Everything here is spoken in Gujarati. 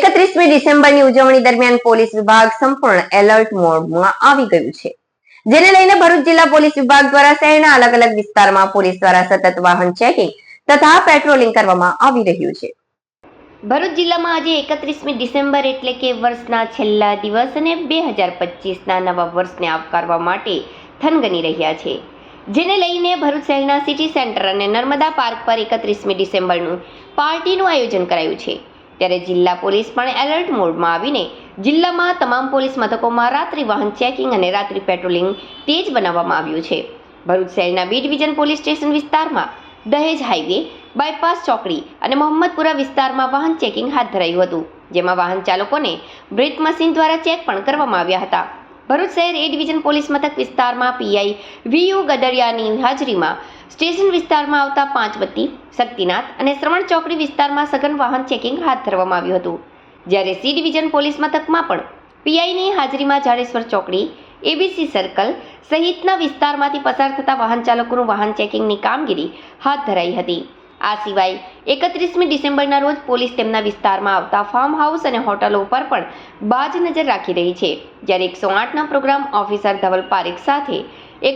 એકત્રીસમી ડિસેમ્બરની ઉજવણી દરમિયાન પોલીસ વિભાગ સંપૂર્ણ એલર્ટ મોડમાં આવી ગયું છે. જેને લઈને ભરૂચ જિલ્લા પોલીસ વિભાગ દ્વારા શહેરના અલગ અલગ વિસ્તારમાં પોલીસ દ્વારા સતત વાહન ચેકિંગ તથા પેટ્રોલિંગ કરવામાં આવી રહ્યું છે. ભરૂચ જિલ્લામાં આજે એકત્રીસમી ડિસેમ્બર એટલે કે વર્ષના છેલ્લા દિવસ અને બે હજાર પચીસના નવા વર્ષને આવકારવા માટે થનગની રહ્યા છે. જેને લઈને ભરૂચ શહેરના સિટી સેન્ટર અને નર્મદા પાર્ક પર એકત્રીસમી ડિસેમ્બરનું પાર્ટીનું આયોજન કરાયું છે. ત્યારે જિલ્લા પોલીસ પણ એલર્ટ મોડમાં આવીને જિલ્લામાં તમામ પોલીસ મથકોમાં રાત્રિ વાહન ચેકિંગ અને રાત્રિ પેટ્રોલિંગ તેજ બનાવવામાં આવ્યું છે. ભરૂચ શહેરના બી ડિવિઝન પોલીસ સ્ટેશન વિસ્તારમાં દહેજ હાઈવે, બાયપાસ ચોકડી અને મોહમ્મદપુરા વિસ્તારમાં વાહન ચેકિંગ હાથ ધરાયું હતું, જેમાં વાહન ચાલકોને બ્રેક મશીન દ્વારા ચેક પણ કરવામાં આવ્યા હતા. ભરૂચ શહેર એ ડિવિઝન પોલીસ મથક વિસ્તારમાં પીઆઈ વીયુ ગદરિયાની હાજરીમાં સ્ટેશન વિસ્તારમાં આવતા પાંચબત્તી શક્તિનાથ અને શ્રવણ ચોકડી વિસ્તારમાં સઘન વાહન ચેકિંગ હાથ ધરવામાં આવ્યું હતું. જ્યારે સી ડિવિઝન પોલીસ મથકમાં પણ પીઆઈની હાજરીમાં જાડેશ્વર ચોકડી, એબીસી સર્કલ સહિતના વિસ્તારમાંથી પસાર થતા વાહન ચાલકોનું વાહન ચેકિંગની કામગીરી હાથ ધરાઈ હતી. આ સિવાય એકત્રીસમી ડિસેમ્બરના રોજ પોલીસ તેમના વિસ્તારમાં આવતા ફાર્મ હાઉસ અને હોટલો ઉપર પણ બાજ નજર રાખી રહી છે. જ્યારે એકસો આઠના પ્રોગ્રામ ઓફિસર ધવલ પારેખ સાથે